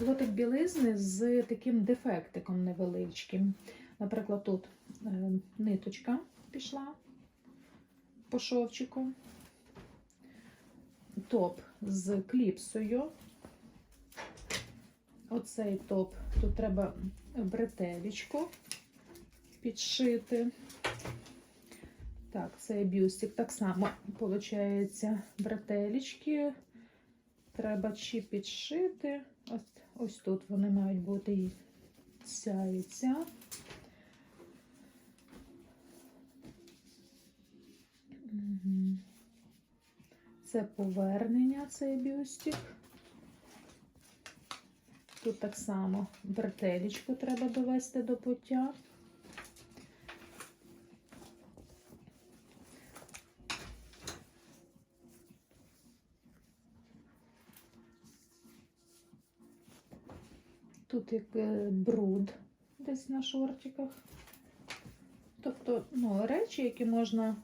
лотик білизни з таким дефектиком невеличким. Наприклад, тут е, ниточка пішла по шовчику, топ з кліпсою. Оцей топ, тут треба бретелечку підшити. Так, цей бюстик так само, виходить, бретелечки. Треба чи підшити. Ось, ось тут вони мають бути і ця і ця. Це повернення, цей бюстик. Тут так само бретелечку треба довести до пуття. Тут як е, бруд десь на шортиках. Тобто, ну, речі, які можна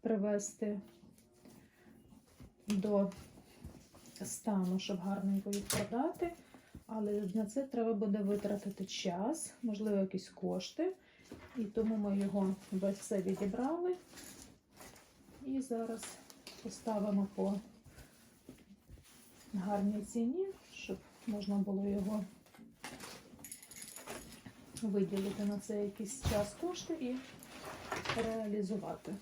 привести до стану, щоб гарненько їх продати. Але на це треба буде витратити час, можливо, якісь кошти. І тому ми його весь все відібрали. І зараз поставимо по гарній ціні, щоб можна було його виділити на це якийсь час кошти і реалізувати.